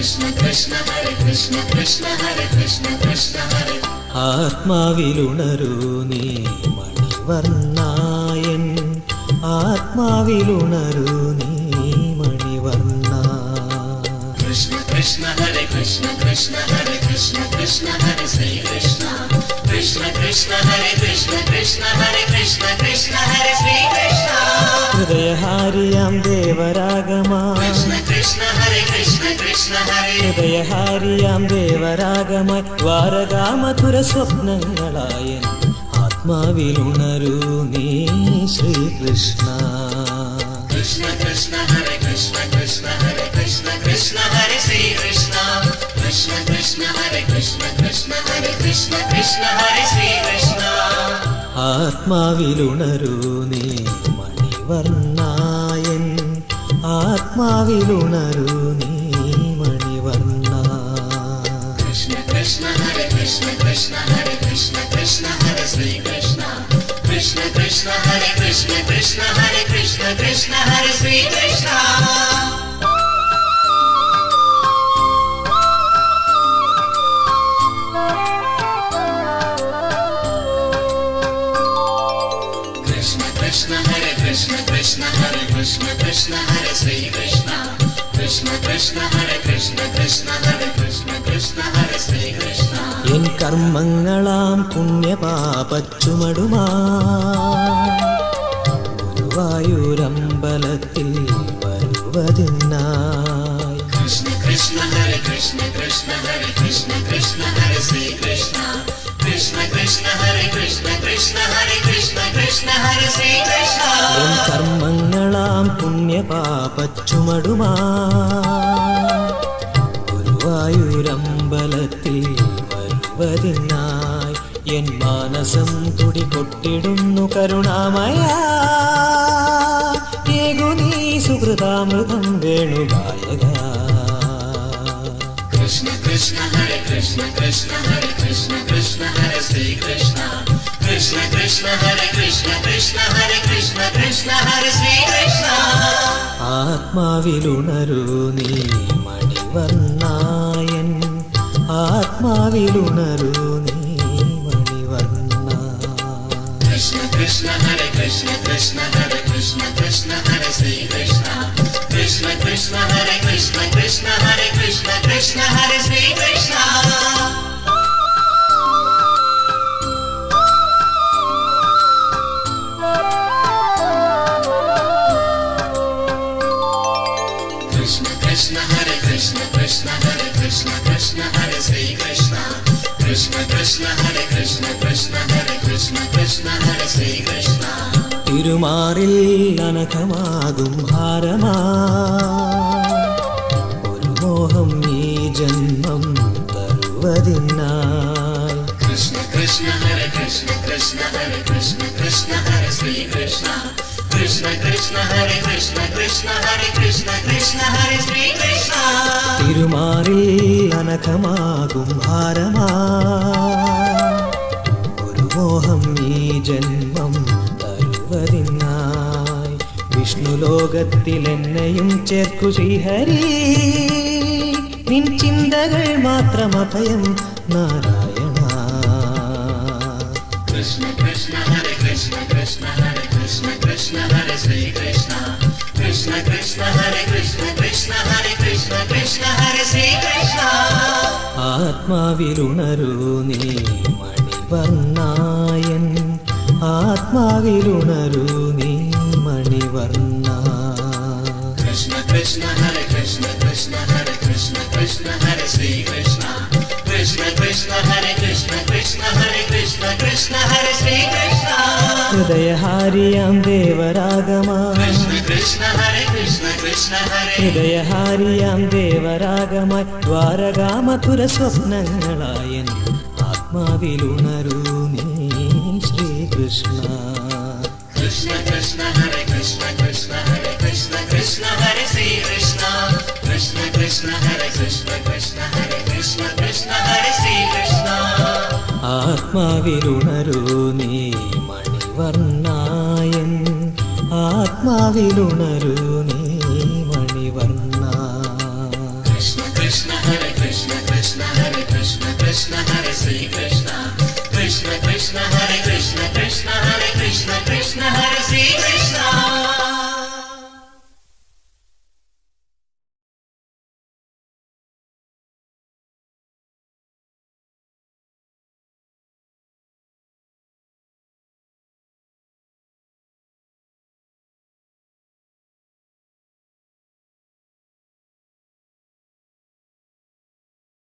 Krishna Krishna Hare Krishna Krishna Hare Krishna Krishna Hare ആത്മാവിലുണരൂ നീ മണിവർണായൻ ആത്മാവിലുണരൂ നീ മണിവർണ Hare Krishna Krishna Hare Krishna Krishna Hare Sri Krishna Krishna Krishna Hare Krishna Krishna Hare Krishna Krishna Hare Sri Krishna ഹൃദയഹാരിയാം ദേവരാഗമാ Krishna Krishna Hare ഹൃദയഹാരിയാം ദേവരാഗമായി ദ്വാരകാമധുര സ്വപ്നങ്ങളായൻ ആത്മാവിലുണരൂ നീ Sreekrishna Hare Krishna Krishna Hare Krishna Krishna Hare Sri Krishna Krishna Krishna Hare Krishna Krishna Hare Krishna Krishna Hare Sri Krishna ആത്മാവിലുണരൂ നീ മണിവർണായൻ ആത്മാവിലുണരൂ നീ Krishna Krishna Hare Krishna Krishna Hare Sri Krishna Krishna Krishna Hare Krishna Krishna Hare Krishna Krishna Hare Sri Krishna Krishna Krishna Hare Krishna Krishna Hare Krishna Krishna Hare Sri Krishna Krishna Krishna Hare Krishna Krishna Hare Krishna Krishna Hare Sri Krishna എൻ കർമ്മങ്ങളാം പുണ്യപാപച്ചുമടുമാ ഗുരുവായൂരമ്പലത്തിൽ വരുവതിനായി Krishna Krishna Hare Krishna Krishna Hare Krishna Krishna Hare Sri Krishna Krishna Krishna Hare Krishna Krishna Hare Krishna Krishna Hare Sri Krishna എൻ കർമ്മങ്ങളാം പുണ്യപാപച്ചുമടുമാ. ഗുരുവായൂരമ്പലത്തിൽ വരുവതിനായി എൻ മാനസം തുടി കൊട്ടിടുന്നു കരുണാമയ. ഏകുനീ സുഹൃതാമൃതം Krishna Krishna Hare Krishna Krishna Hare Krishna Krishna Hare Sri Krishna Krishna Krishna Hare Krishna Krishna Hare Krishna Krishna Hare Sri Krishna ആത്മാവിലുണരൂ നീ മണിവർണായൻ ആത്മാവിലുണരൂ Krishna Hare Krishna Krishna Hare Krishna Krishna Hare Sri Krishna Krishna Krishna Hare Krishna Krishna Hare Krishna Krishna Hare Sri Krishna Krishna Krishna Hare Krishna Krishna Hare Krishna Krishna Hare Sri Krishna Krishna Krishna Hare Krishna Krishna Hare Krishna Krishna Hare Sri Krishna തിരുമാറിൽ അനഘമാകും ഭാരമാ ഒരു മോഹം ഈ ജന്മം Krishna Krishna Hare Sri Krishna Krishna Krishna Hare Krishna Krishna Hare Krishna Krishna Hare Sri Krishna തിരുമാറിൽ അനഘമാകും ഭാരമാ ലോകത്തിൽ എന്നെയും ചേർക്കു ശ്രീഹരി നിൻ ചിന്തകൾ മാത്രം അഭയം Narayana Krishna Krishna Hare Krishna Krishna Hare Krishna Krishna Hare Sri Krishna Krishna Krishna Hare Krishna Krishna Hare Krishna Krishna Hare Sri Krishna ആത്മാവിലുണരൂ നീ മണിവർണായൻ ആത്മാവിലുണരൂ നീ മണിവർണ Krishna Hare Krishna Krishna Hare Krishna Krishna Hare Sri Krishna Krishna Krishna Hare Krishna Krishna Hare Krishna Krishna Hare Sri Krishna ഹൃദയഹാരിയാം ദേവരാഗമാ Krishna Krishna Hare Krishna Krishna Hare ഹൃദയഹാരിയാം ദേവരാഗമായി ദ്വാരകാമധുര സ്വപ്നങ്ങളായൻ ആത്മാവിലുണരൂ നീ ശ്രീകൃഷ്ണ കൃഷ്ണ കൃഷ്ണ ഹരേ Krishna Krishna Hare Krishna Krishna Hare Krishna Krishna Hare Shri Krishna ആത്മാവിലുണരൂനീ മണിവർണ്ണായൻ ആത്മാവിലുണരൂനീ മണിവർണ്ണ Krishna Krishna ഹരെ Krishna Krishna ഹരെ Krishna Krishna ഹരെ Shri Krishna Krishna Krishna ഹരെ Krishna Krishna ഹരെ Krishna Krishna ഹരെ Shri Krishna